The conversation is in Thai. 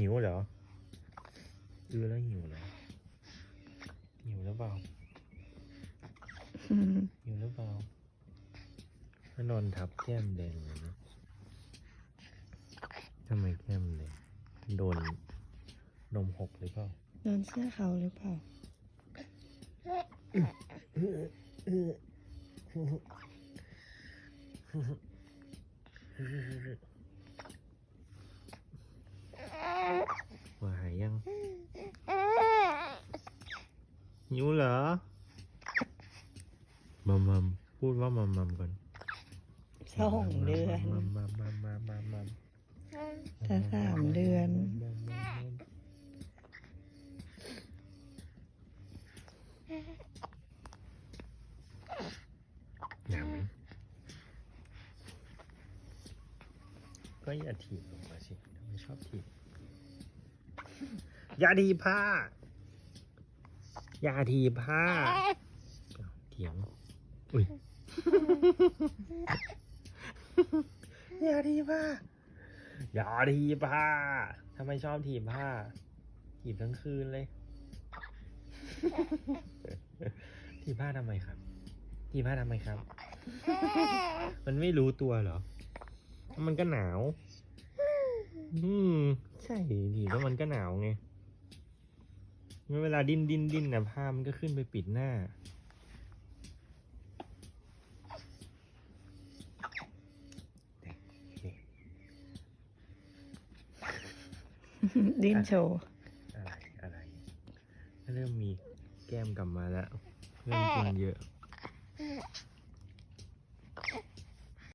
หิวเหรออือแล้วหิวเหรอหิวหรือเปล่าอืมหิวหรือเปล่าพระนอนทับแก้มแดงเลยนะทำไมแก้มแดงโดนนมหกหรือเปล่าโดนเสื้อเขาหรือเปล่าว่าหายยัง หิวเหรอมัมมัมพูดว่ามัมมัมก่อนสองเดือนมัมมัมมัมมัมมัมมัมจะสามเดือนมัมมัมมัมหนาวไหมก็อย่าถีบลงมาสิทำไมชอบถีบ อย่าทีบผ้าอ ยาทีผ้าเถียงอุ้ยยาทีผ้ายาทีผ้าทำไมชอบทีผ้าทีบทั้งคืนเลย ทีผ้าทำไมครับ ทีผ้าทำไมครับ มันไม่รู้ตัวเหรอ มันก็หนาว อืม ใช่ทีแล้วมันก็หนาวไง เวลาดิ้นดิ้นดิ้นนะผ้ามันก็ขึ้นไปปิดหน้า ดิ้นโชว์ อะไร อะไร เริ่มมีแก้มกลับมาแล้ว เริ่มกินเยอะ